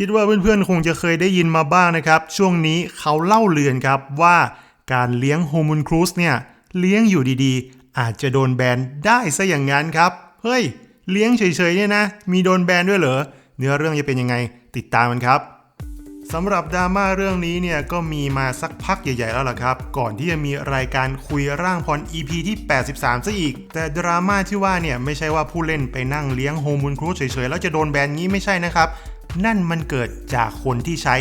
คิดว่าเพื่อนๆ คงจะเคยได้ยินมาบ้างนะครับ ช่วงนี้เขาเล่าเลือนครับว่าการเลี้ยงโฮมูนครูสเนี่ย เลี้ยงอยู่ดีๆ อาจจะโดนแบนได้ซะอย่างนั้นครับ เฮ้ย เลี้ยงเฉยๆเนี่ยนะ มีโดนแบนด้วยเหรอ เนื้อเรื่องจะเป็นยังไงติดตามกันครับสำหรับดราม่าเรื่องนี้เนี่ยก็มีมาสักพักใหญ่ ๆ แล้วล่ะครับ ก่อนที่จะมีรายการคุยร่างพร EP ที่ 83 ซะอีก แต่ดราม่าที่ว่าเนี่ยไม่ใช่ว่าผู้เล่นไปนั่งเลี้ยงโฮมูนครูเฉยๆ แล้วจะโดนแบนงี้ไม่ใช่นะครับ นั่นมันเกิดจากคนที่ใช้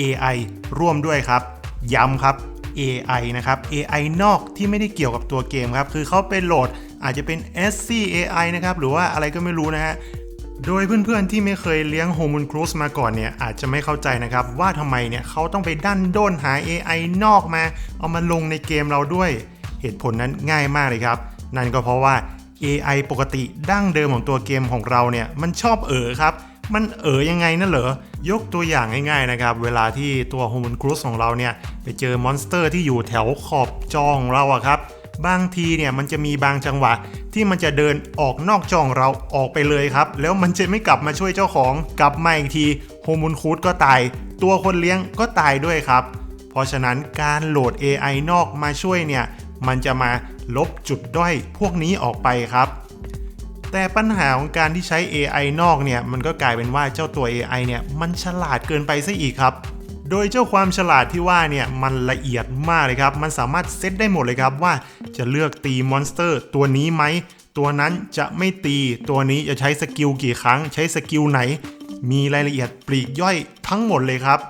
AI ร่วมด้วยครับ ย้ำครับ AI นะครับ AI นอกที่ไม่ได้เกี่ยวกับตัวเกมครับ คือเขาไปโหลดอาจจะเป็น SC AI นะครับ หรือว่าอะไรก็ไม่รู้นะฮะ โดยเพื่อนๆที่ไม่เคยเลี้ยงโฮมูนครูสมาก่อนเนี่ยอาจจะไม่เข้าใจนะครับ ว่าทำไมเนี่ยเขาต้องไปดันด้นหา AI นอกมา เอามาลงในเกมเราด้วย เหตุผลนั้นง่ายมากเลยครับ นั่นก็เพราะว่า AI ปกติดั้งเดิมของตัวเกมของเราเนี่ยมันชอบเอ๋อครับ มันเอ๋อยังไงนั่นเหรอยกตัวอย่างง่ายๆนะครับ เวลาที่ตัวโฮมูนครูสของเราเนี่ยไปเจอมอนสเตอร์ที่อยู่แถวขอบจอของเราอะครับ บางทีเนี่ยมันจะมีบางจังหวะ ที่มันจะเดินออกนอกจองเราออกไปเลยครับ แล้วมันจะไม่กลับมาช่วยเจ้าของ กลับมาอีกทีโฮมูนคูดก็ตาย ตัวคนเลี้ยงก็ตายด้วยครับ เพราะฉะนั้นการโหลด AI นอกมาช่วยเนี่ยมันจะมาลบจุดด้อยพวกนี้ออกไปครับ แต่ปัญหาของการที่ใช้ AI นอกเนี่ยมันก็กลายเป็นว่าเจ้าตัว AI เนี่ยมันฉลาดเกินไปซะอีกครับโดยเจ้าความฉลาดที่ว่าเนี่ยมันละเอียดมากเลยครับ มันสามารถเซตได้หมดเลยครับว่าจะเลือกตีมอนสเตอร์ตัวนี้ไหม ตัวนั้นจะไม่ตีตัวนี้จะใช้สกิลกี่ครั้ง ใช้สกิลไหน มีรายละเอียดปลีกย่อยทั้งหมดเลยครับ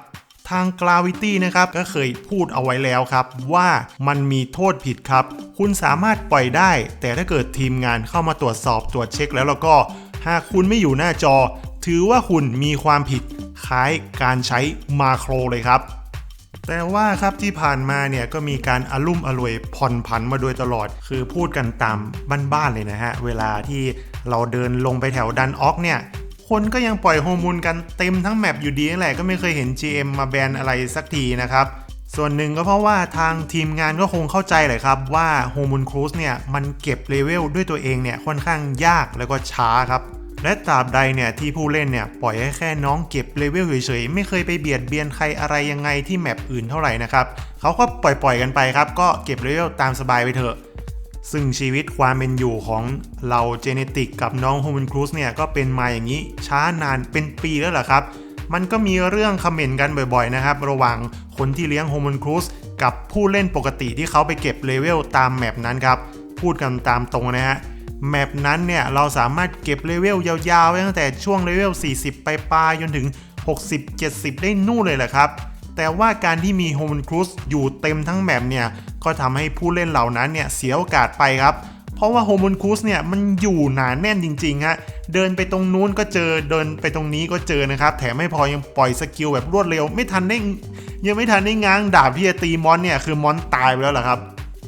ทาง Gravity นะครับก็เคยพูดเอาไว้แล้วครับ ว่ามันมีโทษผิดครับ คุณสามารถปล่อยได้ แต่ถ้าเกิดทีมงานเข้ามาตรวจสอบตรวจเช็คแล้วแล้วก็ หากคุณไม่อยู่หน้าจอ ถือว่าคุณมีความผิดคล้ายการใช้มาโครเลยครับ แต่ว่าครับที่ผ่านมาเนี่ยก็มีการอารุ่มอร่วยผ่อนผันมาโดยตลอด คือพูดกันตามบ้านๆเลยนะฮะ เวลาที่เราเดินลงไปแถวดันออกเนี่ย คนก็ยังปล่อยโฮมูลกันเต็มทั้งแมปอยู่ดีนั่นแหละก็ไม่เคยเห็น GM มาแบนอะไรสักทีนะครับ ส่วนหนึ่งก็เพราะว่าทางทีมงานก็คงเข้าใจเลยครับว่าโฮมูลครูสเนี่ยมันเก็บเลเวลด้วยตัวเองเนี่ยค่อนข้างยากแล้วก็ช้าครับและตราบใดเนี่ยที่ผู้เล่นเนี่ยปล่อยให้แค่น้องเก็บเลเวลเฉยๆไม่เคยไปเบียดเบียนใครอะไรยังไงที่แมปอื่นเท่าไหร่นะครับเขาก็ปล่อยๆกันไปครับ ก็เก็บเลเวลตามสบายไปเถอะ ซึ่งชีวิตความเป็นอยู่ของเราเจเนติกกับน้องโฮมันครูสเนี่ยก็เป็นมาอย่างนี้ช้านานเป็นปีแล้วล่ะครับ มันก็มีเรื่องคอมเมนต์กันบ่อยๆนะครับ ระหว่างคนที่เลี้ยงโฮมันครูสกับผู้เล่นปกติที่เขาไปเก็บเลเวลตามแมปนั้นครับ พูดกันตามตรงนะฮะแมปนั้นเนี่ยเราสามารถเก็บเลเวลยาวๆตั้งแต่ช่วงเลเวล 40 ไปปลายจนถึง 60-70 ได้นู่นเลยแหละครับแต่ว่าการที่มีโฮม n ครู s อยู่เต็มทั้งแมปเนี่ย ก็ทำให้ผู้เล่นเหล่านั้นเนี่ยเสียโอกาสไปครับ เพราะว่าโฮม n ครู s เนี่ยมันอยู่หนาแน่นจริงๆฮะเดินไปตรงนู้นก็เจอเดินไปตรงนี้ก็เจอนะครับ แถมไม่พอยังปล่อยสกิลแบบรวดเร็ว ไม่ทันได้ยังไม่ทันได้ง้างดาบที่จะตีมอนเนี่ยคือมอนตายไปแล้วเหรอครับ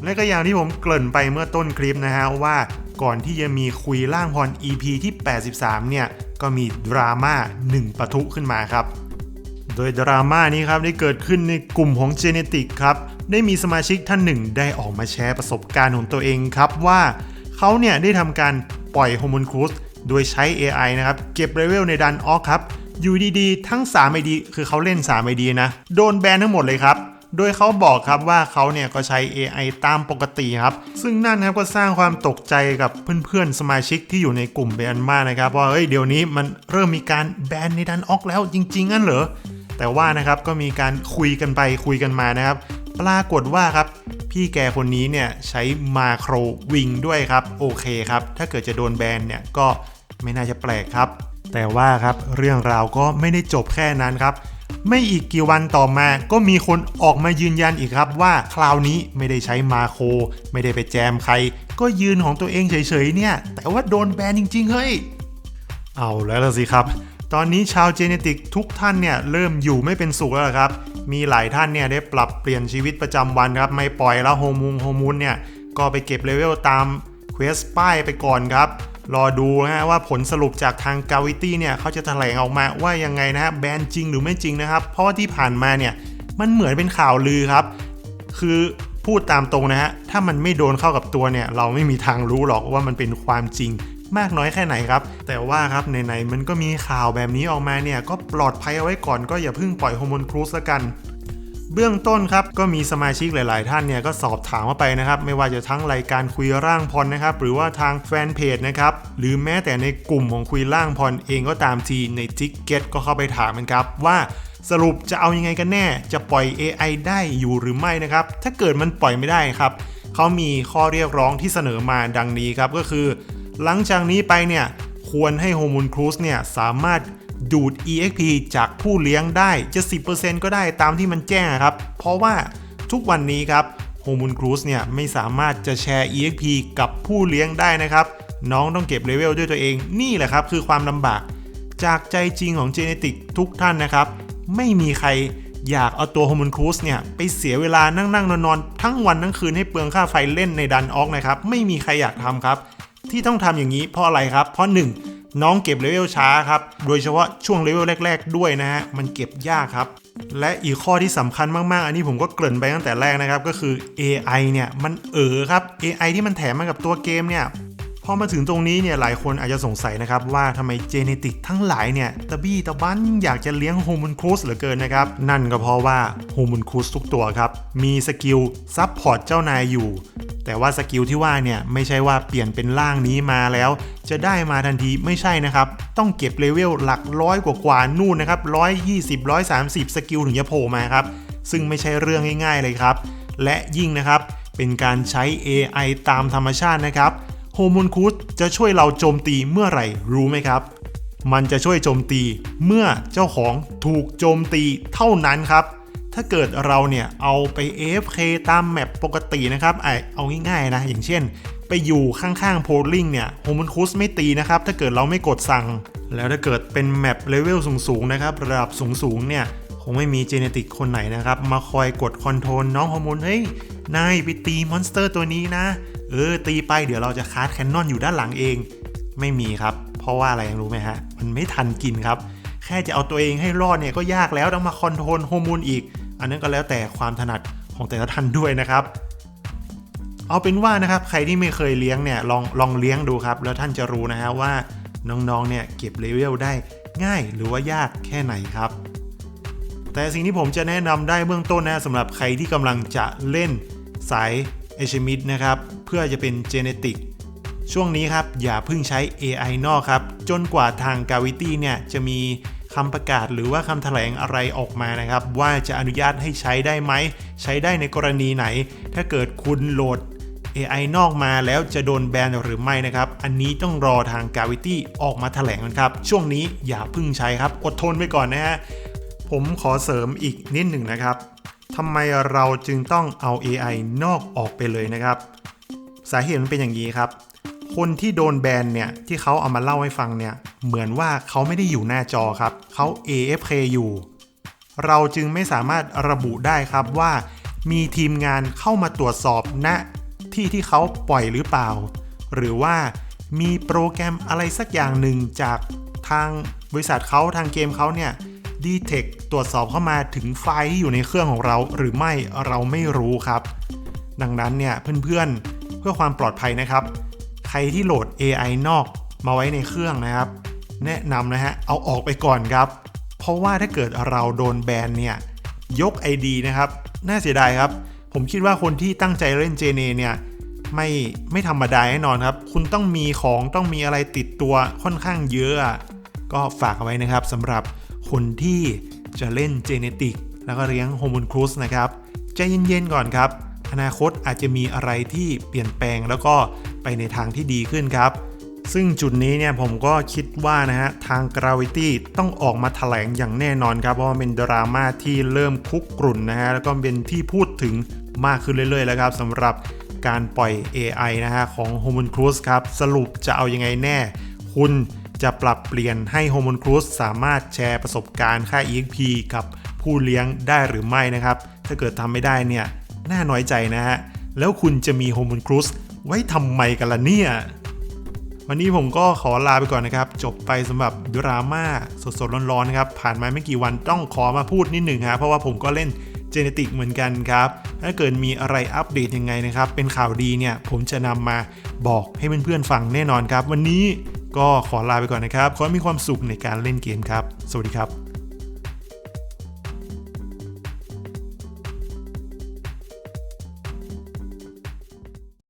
และก็อย่างที่ผมเกริ่นไปเมื่อต้นคลิปนะฮะว่าก่อนที่จะมีคุยล่างพร EP ที่ 83 เนี่ย ก็มีดราม่าหนึ่งปะทุขึ้นมาครับ โดยดราม่านี้ครับได้เกิดขึ้นในกลุ่มของ Genetic ครับได้มีสมาชิกท่านหนึ่งได้ออกมาแชร์ประสบการณ์ของตัวเองครับว่าเขาเนี่ยได้ทำการปล่อยฮอร์โมนครูสโดยใช้ AI นะครับเก็บเลเวลในดันออกครับอยู่ดีๆ ทั้ง 3 ID คือเขาเล่น 3 ID นะ โดนแบนทั้งหมดเลยครับ โดยเขาบอกครับว่าเขาเนี่ยก็ใช้ AI ตามปกติครับ ซึ่งนั่นครับก็สร้างความตกใจกับเพื่อนๆ สมาชิกที่อยู่ในกลุ่มเป็นอันมากนะครับว่าเฮ้ยเดี๋ยวนี้มันเริ่มมีการแบนในดันออกแล้วจริงๆงั้นเหรอ แต่ว่านะครับก็มีการคุยกันไปคุยกันมานะครับ ปรากฏว่าครับ พี่แกคนนี้เนี่ยใช้มาโครวิงด้วยครับ โอเคครับ ถ้าเกิดจะโดนแบนเนี่ยก็ไม่น่าจะแปลกครับ แต่ว่าครับเรื่องราวก็ไม่ได้จบแค่นั้นครับ ไม่อีกกี่วันต่อมาก็มีคนออกมายืนยันอีกครับว่าคราวนี้ไม่ได้ใช้มาโครไม่ได้ไปแจมใคร ก็ยืนของตัวเองเฉยๆเนี่ย แต่ว่าโดนแบนจริงๆเฮ้ยเอาแล้วล่ะสิครับ ตอนนี้ชาวเจเนติกทุกท่านเนี่ยเริ่มอยู่ไม่เป็นสุขแล้วครับ มีหลายท่านเนี่ยได้ปรับเปลี่ยนชีวิตประจำวันครับ ไม่ปล่อยแล้วโฮมูนโฮมูนเนี่ยก็ไปเก็บเลเวลตามเควสป้ายไปก่อนครับ รอดูนะฮะว่าผลสรุปจากทางกาวิตี้เนี่ยเขาจะแถลงออกมาว่ายังไงนะฮะแบนจริงหรือไม่จริงนะครับ เพราะที่ผ่านมาเนี่ยมันเหมือนเป็นข่าวลือครับ คือพูดตามตรงนะฮะถ้ามันไม่โดนเข้ากับตัวเนี่ยเราไม่มีทางรู้หรอกว่ามันเป็นความจริง มากน้อยแค่ไหนครับ แต่ว่าครับไหนๆมันก็มีข่าวแบบนี้ออกมาเนี่ยก็ปลอดภัยเอาไว้ก่อนก็อย่าเพิ่งปล่อยโฮอร์โมนครูสละกันเบื้องต้นครับก็มีสมาชิกหลาย ๆ ท่านเนี่ยก็สอบถามมาไปนะครับ ไม่ว่าจะทั้งรายการคุยร่างพรนะครับ หรือว่าทางแฟนเพจนะครับ หรือแม้แต่ในกลุ่มของคุยร่างพรเองก็ตามทีใน t i กเก็ตก็เข้าไปถามกันครับว่าสรุปจะเอายังไงกันแน่ จะปล่อย AI ได้อยู่หรือไม่นะครับ ถ้าเกิดมันปล่อยไม่ได้ครับเขามีข้อเรียกร้องที่เสนอมาดังนี้ครับก็คือ หลังจากนี้ไปเนี่ยควรให้โฮมูนครูสเนี่ยสามารถดูด EXP จากผู้เลี้ยงได้จะ 10%ก็ได้ตามที่มันแจ้งครับ เพราะว่าทุกวันนี้ครับโฮมูนครูสเนี่ยไม่สามารถจะแชร์ EXP กับผู้เลี้ยงได้นะครับ น้องต้องเก็บเลเวลด้วยตัวเองนี่แหละครับ คือความลำบาก จากใจจริงของเจเนติกทุกท่านนะครับ ไม่มีใครอยากเอาตัวโฮมูนครูสเนี่ยไปเสียเวลานั่งนั่งนอนนอนทั้งวันทั้งคืนให้เปลืองค่าไฟเล่นในดันออกนะครับ ไม่มีใครอยากทำครับ ที่ต้องทำอย่างนี้เพราะอะไรครับ เพราะ 1. น้องเก็บเลเวลช้าครับ โดยเฉพาะช่วงเลเวลแรก ๆ ด้วยนะฮะ มันเก็บยากครับ และอีกข้อที่สำคัญมากๆ อันนี้ผมก็เกริ่นไปตั้งแต่แรกนะครับ ก็คือ AI เนี่ย มันเออครับ AI ที่มันแถมมากับตัวเกมเนี่ย พอมาถึงตรงนี้เนี่ยหลายคนอาจจะสงสัยนะครับว่าทำไมเจเนติกทั้งหลายเนี่ยตะบี้ตะบันอยากจะเลี้ยงโฮมูนครูสเหลือเกินนะครับ นั่นก็เพราะว่าโฮมูนครูสทุกตัวครับ มีสกิลซับพอร์ตเจ้านายอยู่ แต่ว่าสกิลที่ว่าเนี่ยไม่ใช่ว่าเปลี่ยนเป็นร่างนี้มาแล้ว จะได้มาทันทีไม่ใช่นะครับ ต้องเก็บเลเวลหลักร้อยกว่าๆนู่นนะครับ120 130สกิลถึงจะโผล่มาครับซึ่งไม่ใช่เรื่องง่าย ๆเลยครับ และยิ่งนะครับเป็นการใช้ AI ตามธรรมชาตินะครับ โฮมูนคูดจะช่วยเราโจมตีเมื่อไหร่รู้ไหมครับ มันจะช่วยโจมตีเมื่อเจ้าของถูกโจมตีเท่านั้นครับ ถ้าเกิดเราเนี่ยเอาไป AFK ตามแมปปกตินะครับไอเอาง่ายๆนะ อย่างเช่น ไปอยู่ข้างๆโพลิงเนี่ยโฮมูนคูสไม่ตีนะครับ ถ้าเกิดเราไม่กดสั่ง แล้วถ้าเกิดเป็นแมปเลเวลสูงๆนะครับระดับสูงๆเนี่ยคงไม่มีเจเนติกคนไหนนะครับ มาคอยกดคอนโทรลน้องฮอร์โมนเฮ้ยนายไปตีมอนสเตอร์ตัวนี้นะ เออตีไปเดี๋ยวเราจะคาร์ดแคนนอนอยู่ด้านหลังเอง ไม่มีครับ เพราะว่าอะไรยังรู้ไหมฮะ มันไม่ทันกินครับ แค่จะเอาตัวเองให้รอดเนี่ยก็ยากแล้วต้องมาคอนโทรลฮอร์โมนอีก อันนั้นก็แล้วแต่ความถนัดของแต่ละท่านด้วยนะครับ เอาเป็นว่านะครับใครที่ไม่เคยเลี้ยงเนี่ยลองลองเลี้ยงดูครับ แล้วท่านจะรู้นะฮะว่าน้องๆเนี่ยเก็บเลเวลได้ง่ายหรือว่ายากแค่ไหนครับ แต่สิ่งที่ผมจะแนะนำได้เบื้องต้นนะสำหรับใครที่กำลังจะเล่นสายเอชมิดนะครับ พื่อจะเป็นเจเนติกช่วงนี้ครับอย่าเพิ่งใช้ AI นอกครับ จนกว่าทาง Gravity เนี่ยจะมีคำประกาศหรือว่าคำแถลงอะไรออกมานะครับ ว่าจะอนุญาตให้ใช้ได้ไหม ใช้ได้ในกรณีไหน ถ้าเกิดคุณโหลด AI นอกมาแล้วจะโดนแบนหรือไม่นะครับ อันนี้ต้องรอทาง Gravity ออกมาแถลงกันครับ ช่วงนี้อย่าเพิ่งใช้ครับ อดทนไว้ก่อนนะฮะ ผมขอเสริมอีกนิดหนึ่งนะครับทำไมเราจึงต้องเอา AI นอกออกไปเลยนะครับ สาเหตุมันเป็นอย่างนี้ครับ คนที่โดนแบนเนี่ยที่เขาเอามาเล่าให้ฟังเนี่ยเหมือนว่าเขาไม่ได้อยู่หน้าจอครับเขา AFK อยู่ เราจึงไม่สามารถระบุได้ครับว่า มีทีมงานเข้ามาตรวจสอบณที่ที่เขาปล่อยหรือเปล่า หรือว่ามีโปรแกรมอะไรสักอย่างหนึ่งจากทางบริษัทเขาทางเกมเขาเนี่ยดีเทคตรวจสอบเข้ามาถึงไฟล์ที่อยู่ในเครื่องของเรา หรือไม่เราไม่รู้ครับ ดังนั้นเนี่ยเพื่อนๆ เพื่อความปลอดภัยนะครับ ใครที่โหลด AI นอกมาไว้ในเครื่องนะครับ แนะนำนะฮะเอาออกไปก่อนครับ เพราะว่าถ้าเกิดเราโดนแบนเนี่ยยก ID นะครับ น่าเสียดายครับ ผมคิดว่าคนที่ตั้งใจเล่นเจเนเนี่ยไม่ไม่ธรรมดาแน่นอนครับ คุณต้องมีของต้องมีอะไรติดตัวค่อนข้างเยอะ ก็ฝากเอาไว้นะครับสำหรับคนที่จะเล่นเจเนติกแล้วก็เลี้ยงโฮมูนครูสนะครับ ใจเย็นๆก่อนครับ อนาคตอาจจะมีอะไรที่เปลี่ยนแปลงแล้วก็ไปในทางที่ดีขึ้นครับ ซึ่งจุดนี้เนี่ยผมก็คิดว่านะฮะทาง Gravity ต้องออกมาแถลงอย่างแน่นอนครับเพราะว่าเป็นดราม่าที่เริ่มคุกกรุ่นนะฮะแล้วก็เป็นที่พูดถึงมากขึ้นเรื่อยๆ แล้วครับสำหรับการปล่อย AI นะฮะของ h o m o n c r u s ครับสรุปจะเอายังไงแน่ คุณจะปรับเปลี่ยนให้ h o m o n c r u s สามารถแชร์ประสบการณ์ค่า EXP กับผู้เลี้ยงได้หรือไม่นะครับ ถ้าเกิดทำไม่ได้เนี่ย น่าน้อยใจนะฮะ แล้วคุณจะมี h o m o n c r u s ไว้ทำไมกันล่ะเนี่ย วันนี้ผมก็ขอลาไปก่อนนะครับ จบไปสำหรับดราม่าสดๆร้อนๆนะครับ ผ่านมาไม่กี่วันต้องขอมาพูดนิดหนึ่งฮะ เพราะว่าผมก็เล่นเจเนติกเหมือนกันครับ ถ้าเกิดมีอะไรอัปเดตยังไงนะครับ เป็นข่าวดีเนี่ยผมจะนำมาบอกให้เพื่อนๆฟังแน่นอนครับ วันนี้ก็ขอลาไปก่อนนะครับ ขอให้มีความสุขในการเล่นเกมครับ สวัสดีครับ